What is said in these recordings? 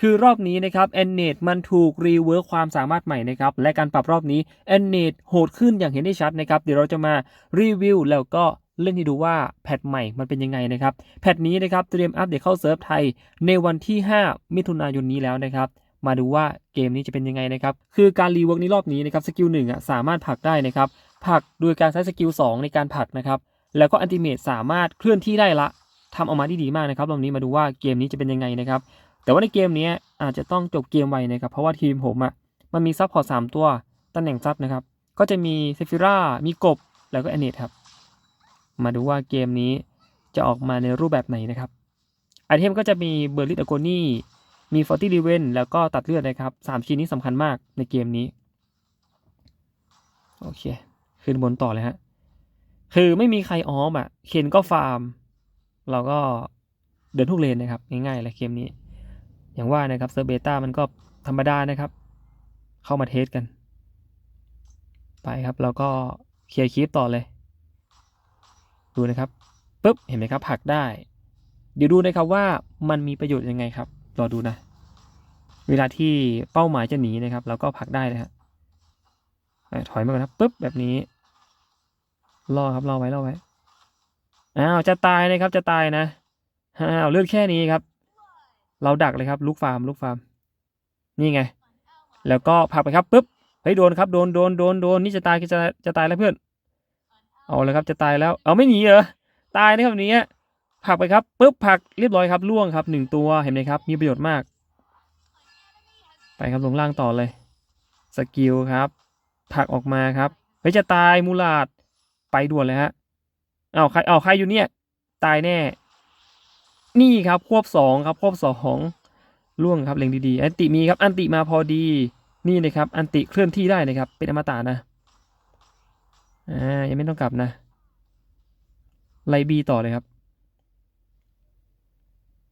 คือรอบนี้นะครับแอนเนตมันถูกรีเวิร์คความสามารถใหม่นะครับ และการปรับรอบนี้แอนเนตโหดขึ้นอย่างเห็นได้ชัดนะครับ เดี๋ยวเราจะมารีวิวแล้วก็เล่นให้ดูว่าแพทใหม่มันเป็นยังไงนะครับ แพทนี้นะครับเตรียมอัปเดตเข้าเซิร์ฟไทย ในวันที่ 5 มิถุนายนนี้แล้วนะครับมาดูว่าเกมนี้จะเป็นยังไงนะครับ คือการรีเวิร์กนี้รอบนี้นะครับสกิลหนึ่งอะสามารถผลักได้นะครับผลักโดยการใช้สกิล2ในการผลักนะครับ แล้วก็อันติเมตสามารถเคลื่อนที่ได้ละทำออกมาได้ดีมากนะครับรอบนี้มาดูว่าเกมนี้จะเป็นยังไงนะครับ แต่ว่าในเกมนี้อาจจะต้องจบเกมไวนะครับ เพราะว่าทีมผมอะมันมีซับพอร์ตสามตัวตำแหน่งซับนะครับ ก็จะมีเซฟิร่ามีกบ แล้วก็แอนเนตครับ มาดูว่าเกมนี้จะออกมาในรูปแบบไหนนะครับไอเทมก็จะมีเบอร์ลิตอโกนี่มีฟอร์ตี้รีเวนแล้วก็ตัดเลือดนะครับสามชิ้นนี้สำคัญมากในเกมนี้ โอเค ขึ้นบนต่อเลยฮะ คือไม่มีใครออมอะ เคนก็ฟาร์ม เราก็เดินทุกเลนนะครับ ง่ายๆเลยเกมนี้ อย่างว่านะครับเซอร์เบต้ามันก็ธรรมดานะครับ เข้ามาเทสกัน ไปครับแล้วก็เคลียร์คลิปต่อเลย ดูนะครับปุ๊บเห็นไหมครับผลักได้ เดี๋ยวดูนะครับว่ามันมีประโยชน์ยังไงครับรอดูนะ เวลาที่เป้าหมายจะหนีนะครับเราก็ผลักได้นะฮะถอยมาก่อนครับปุ๊บแบบนี้รอครับรอไว้รอไว้อ้าวจะตายนะครับจะตายนะอ้าวเลือดแค่นี้ครับ เราดักเลยครับลูกฟาร์มลูกฟาร์ม นี่ไง แล้วก็ผลักไปครับปุ๊บเฮ้ยโดนครับโดนโดนโดนโดนนี่จะตายจะจะตายแล้วเพื่อน เอาเลยครับจะตายแล้ว เอาไม่หนีเหรอตายนะครับนี้ผลักไปครับปุ๊บผลักเรียบร้อยครับล่วงครับหนึ่งตัวเห็นไหมครับมีประโยชน์มาก ไปครับลงล่างต่อเลยสกิลครับผลักออกมาครับเฮ้ยจะตายมูลาดไปด่วนเลยฮะเอาใครเอาใครอยู่เนี่ย ตายแน่ นี่ครับควบสองครับควบสองล่วงครับเล็งดีๆ อันติมีครับอันติมาพอดีนี่นะครับอันติเคลื่อนที่ได้นะครับเป็นอมตะนะอ่ายังไม่ต้องกลับนะไลบีต่อเลยครับ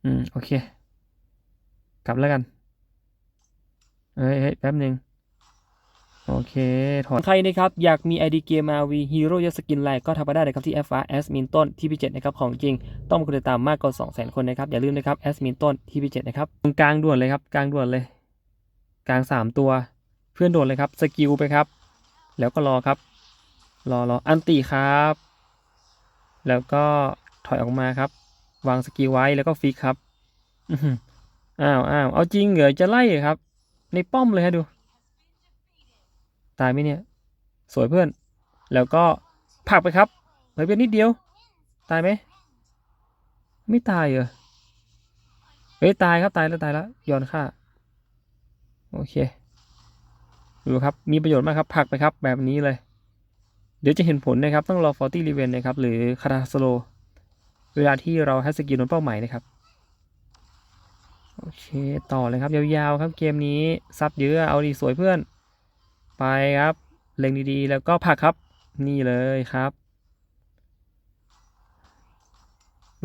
อืมโอเค กลับแล้วกันเฮ้ยเฮ้ยแป๊บหนึ่ง โอเค ถอนใครนะครับ อยากมี ID เกม RV Hero ยศสกินไลน์ก็ทำมาได้เลยครับที่แอฟฟ้าแอสมินต้นที่พีเจ็ดนะครับ ของจริง ต้องมีคนติดตามมากกว่า 200,000 คนนะครับ อย่าลืมนะครับแอสมินต้นที่พีเจ็ดนะครับตรงกลางด่วนเลยครับ กลางด่วนเลย กลางสามตัว เพื่อนโดดเลยครับ สกิลไปครับ แล้วก็รอครับ รอรออันติครับ แล้วก็ถอยออกมาครับ วางสกิลไว้แล้วก็ฟิกครับอื้อหืออ้าวอ้าวเอาจริงเหรอจะไล่เหรอครับ ในป้อมเลยฮะดู ตายไหมเนี่ย สวยเพื่อน แล้วก็ผักไปครับเฮ้ยเป็นนิดเดียว ตายไหม ไม่ตายเหรอ เฮ้ย ตายครับ ตายแล้วตายแล้วย้อนค่า โอเค ดูครับ มีประโยชน์มากครับ ผักไปครับ แบบนี้เลย เดี๋ยวจะเห็นผลนะครับ ต้องรอ 40 r e v e n นะครับ หรือคาราสโล เวลาที่เราให้สกิลโดนเป้าหมายนะครับ โอเค ต่อเลยครับ ยาวๆครับ เกมนี้ ซับเยอะ เอาดีสวยเพื่อน ไปครับ เล็งดีๆ แล้วก็ผักครับ นี่เลยครับ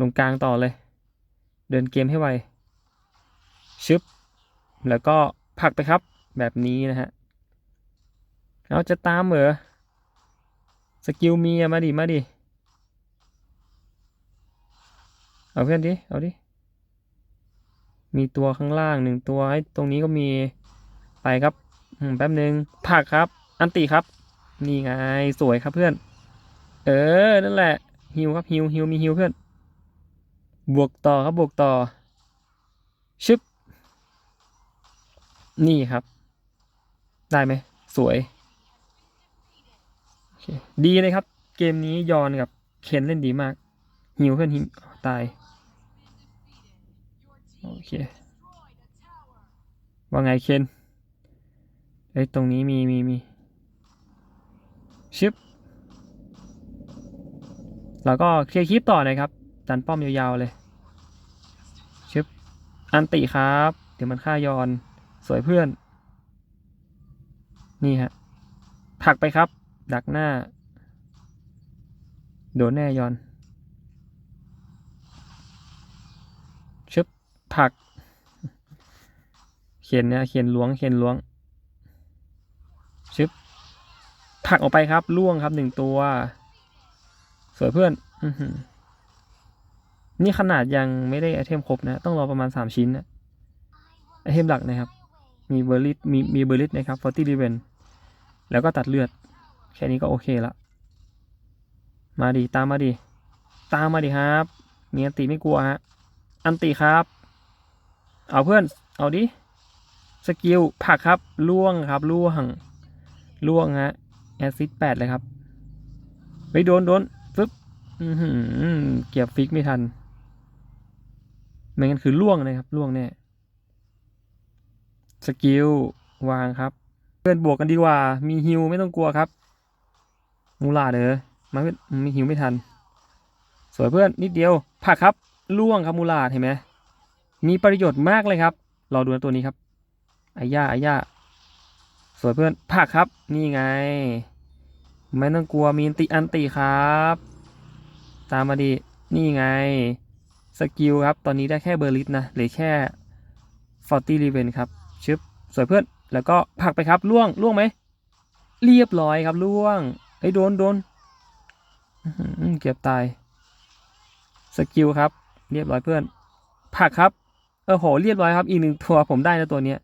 ลงกลางต่อเลย เดินเกมให้ไว ชึบ แล้วก็ผักไปครับ แบบนี้นะฮะเอาจะตามเหรอ สกิลมีมาดิ มาดิ เอาเพื่อนดิ เอาดิ มีตัวข้างล่างหนึ่งตัวไอ้ตรงนี้ก็มี ไปครับ แป๊บหนึ่งผักครับ อันติครับ นี่ไงสวยครับเพื่อน เออ นั่นแหละฮิวครับฮิวฮิวมีฮิวเพื่อน บวกต่อครับบวกต่อ ชึบ นี่ครับ ได้ไหม สวย ดีเลยครับ เกมนี้ยอนกับเคนเล่นดีมาก ฮิวเพื่อนฮิวตาย โอเค ว่าไงเคน เอ้ยตรงนี้มีมีมีชึบแล้วก็เคลียร์คลิปต่อนะครับดันป้อมยาวๆเลยชึบอันติครับ เดี๋ยวมันฆ่ายอนสวยเพื่อน นี่ฮะผลักไปครับ ดักหน้า โดนแน่ยอนชึบผลัก เขียนเนี่ยเขียนล้วงเขียนล้วง ชึบ ผลักออกไปครับล่วงครับหนึ่งตัว สวยเพื่อน อืนี่ขนาดยังไม่ได้ไอเทมครบนะ ต้องรอประมาณสามชิ้นนะไอเทมหลักนะครับ มีเบอร์ลิสมีมีเบอร์ลิสนะครับฟอร์ตี้รีเวนแล้วก็ตัดเลือด แค่นี้ก็โอเคละ มาดิตามมาดิตามมาดิครับมีอันติไม่กลัวฮะ อันติครับ เอาเพื่อน เอาดิ สกิลผลักครับ ล่วงครับ ล่วง ล่วงฮะ แอซิดแปดเลยครับไปโดนโดนฟึบเก็บฟิกไม่ทันไม่งั้นคือล่วงนะครับล่วงแน่สกิลวางครับ เพื่อนบวกกันดีกว่า มีฮิวไม่ต้องกลัวครับมูลาเด้อมาเพื่อนมีฮิวไม่ทัน สวยเพื่อนนิดเดียวผักครับล่วงครับมูลาเห็นไหมมีประโยชน์มากเลยครับรอดูตัวนี้ครับอายาอายาสวยเพื่อนผักครับ นี่ไง ไม่ต้องกลัวมีนติอันติครับ ตามมาดีนี่ไง สกิลครับ ตอนนี้ได้แค่เบอร์ลิสนะหลือแค่ฟอร์ตี้รีเวนครับ ชึบ สวยเพื่อน แล้วก็ผลักไปครับ ล่วง ล่วงไหม เรียบร้อยครับ ล่วงเฮ้ยโดนโดนเกือบตาย สกิลครับ เรียบร้อยเพื่อนผลักครับ เออโห เรียบร้อยครับ อีกหนึ่งตัวผมได้นะตัวเนี้ย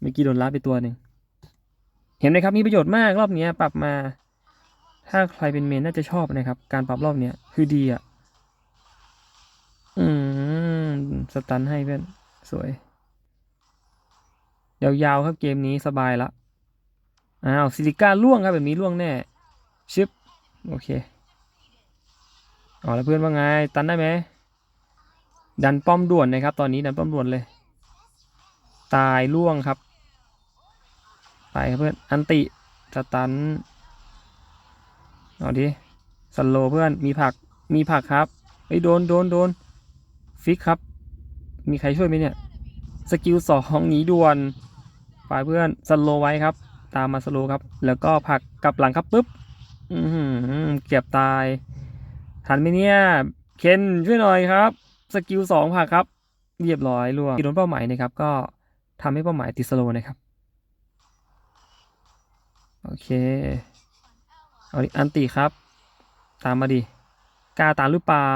เมื่อกี้โดนลัดไปตัวหนึ่ง เห็นไหมครับ มีประโยชน์มากรอบนี้ปรับมา ถ้าใครเป็นเมนน่าจะชอบนะครับ การปรับรอบเนี้ยคือดีอะ อืม สตันให้เพื่อนสวย ยาวๆครับเกมนี้สบายละ อ้าวซิลิก้าล่วงครับแบบนี้ล่วงแน่ชึบโอเคเอแล้วเพื่อนว่าไง ตันได้ไหม ดันป้อมด่วนนะครับ ตอนนี้ดันป้อมด่วนเลย ตายล่วงครับ ไปครับเพื่อน อันติสตัน เอาดิสโลเพื่อนมีผักมีผักครับไอโดนโดนโดนฟิกครับ มีใครช่วยไหมเนี่ยสกิลสองหนีด่วนไปเพื่อนสโลไว้ครับ ตามมาสโลครับ แล้วก็ผักกลับหลังครับปุ๊บอืเกือบตาย ทันไหมเนี่ยเคนช่วยหน่อยครับสกิลสองผักครับ เรียบร้อยล่วงโดนเป้าหมายนะครับ ก็ทำให้เป้าหมายติดสโลนะครับ โอเค เอาดิอันติครับ ตามมาดิกล้าตามหรือเปล่า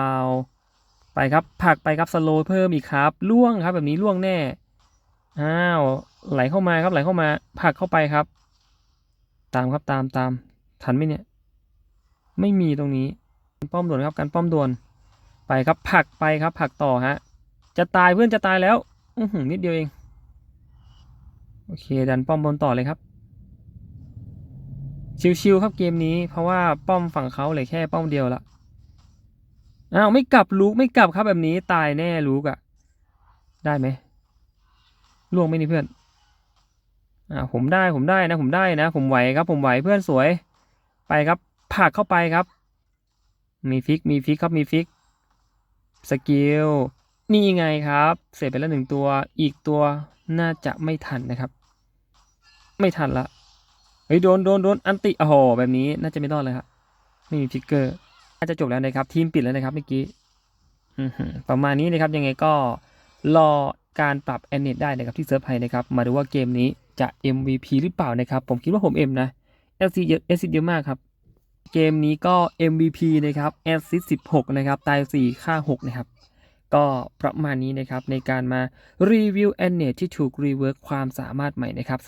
ไปครับผักไปครับสโลเพิ่มอีกครับล่วงครับแบบนี้ล่วงแน่อ้าวไหลเข้ามาครับไหลเข้ามาผักเข้าไปครับ ตามครับตามตามทันไหมเนี่ย ไม่มีตรงนี้ป้อมด่วนครับการป้อมด่วนไปครับผักไปครับ ผักต่อฮะ จะตายเพื่อนจะตายแล้ว อือหือนิดเดียวเอง โอเค ดันป้อมบนต่อเลยครับ ชิวๆครับเกมนี้เพราะว่าป้อมฝั่งเขาเหลือแค่ป้อมเดียวละอ้าวไม่กลับลูกไม่กลับครับแบบนี้ตายแน่ลูกอะได้ไหมล่วงไหมนี่เพื่อนอ่าผมได้ผมได้นะผมได้นะ ผมไหวครับ ผมไหวเพื่อนสวย ไปครับผักเข้าไปครับ มีฟิกมีฟิกครับมีฟิกสกิลนี่ไงครับ เสร็จไปแล้วหนึ่งตัวอีกตัวน่าจะไม่ทันนะครับ ไม่ทันละ เฮ้ยโดนโดนโดนอันติโอ้โหแบบนี้น่าจะไม่รอดเลยครับไม่มีฟิกเกอร์น่าจะจบแล้วนะครับ ทีมปิดแล้วนะครับเมื่อกี้ประมาณนี้นะครับยังไงก็รอการปรับแอนเนตได้นะครับที่เซิร์ฟไฮนะครับมาดูว่าเกมนี้จะ MVP หรือเปล่านะครับ ผมคิดว่าผม M นะ LC เยอะ s เยอะมากครับ เกมนี้ก็ MVP นะครับ a s s i s 16นะครับตาย4ค่า6นะครับก็ประมาณนี้นะครับในการมารีวิวแอนเนตที่ถูกรีเวิร์คความสามารถใหม่นะครับ